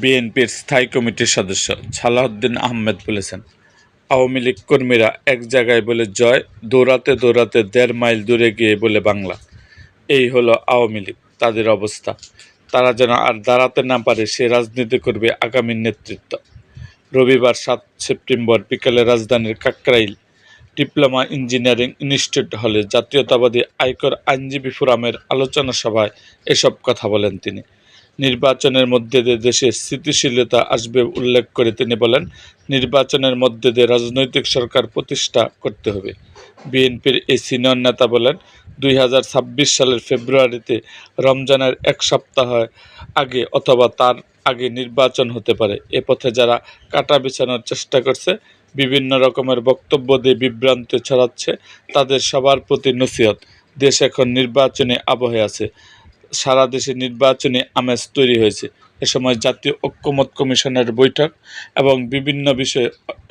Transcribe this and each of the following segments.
বিএনপির স্থায়ী কমিটির সদস্য সালাউদ্দিন আহমেদ বলেছেন, আওয়ামী লীগ কর্মীরা এক জায়গায় বলে জয়, দৌড়াতে দৌড়াতে দেড় মাইল দূরে গিয়ে বলে বাংলা। এই হলো আওয়ামী লীগ, তাদের অবস্থা। তারা যেন আর দাঁড়াতে না পারে, সে রাজনীতি করবে আগামী নেতৃত্ব। রবিবার সাত সেপ্টেম্বর বিকালে রাজধানীর কাকরাইল ডিপ্লোমা ইঞ্জিনিয়ারিং ইনস্টিটিউট হলে জাতীয়তাবাদী আয়কর আইনজীবী ফোরামের আলোচনা সভায় এসব কথা বলেন তিনি। নির্বাচনের মধ্যে দিয়ে দেশে স্থিতিশীলতা আসবে উল্লেখ করে তিনি বলেন, নির্বাচনের মধ্যে দিয়ে রাজনৈতিক সরকার প্রতিষ্ঠা করতে হবে। বিএনপির এই সিনিয়র নেতা বলেন, দুই হাজার ছাব্বিশ সালের ফেব্রুয়ারিতে রমজানের এক সপ্তাহ আগে অথবা তার আগে নির্বাচন হতে পারে। এ পথে যারা কাটা বিছানোর চেষ্টা করছে, বিভিন্ন রকমের বক্তব্য দিয়ে বিভ্রান্তি ছড়াচ্ছে, তাদের সবার প্রতি নসিহত। দেশ এখন নির্বাচনে আবহে আছে। সারা দেশে নির্বাচনী আমেজ তৈরি হয়েছে। এ সময় জাতীয় ঐক্যমত কমিশনের বৈঠক এবং বিভিন্ন বিষয়ে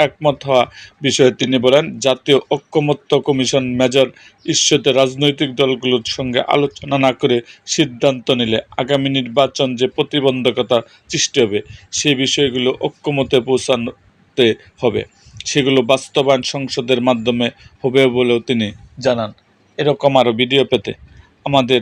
একমত হওয়া বিষয়ে তিনি বলেন, জাতীয় ঐক্যমত্য কমিশন মেজর ইস্যুতে রাজনৈতিক দলগুলোর সঙ্গে আলোচনা না করে সিদ্ধান্ত নিলে আগামী নির্বাচন যে প্রতিবন্ধকতা সৃষ্টি হবে, সেই বিষয়গুলো ঐক্যমতে পৌঁছানোতে হবে। সেগুলো বাস্তবায়ন সংসদের মাধ্যমে হবে বলেও তিনি জানান। এরকম আরও ভিডিও পেতে আমাদের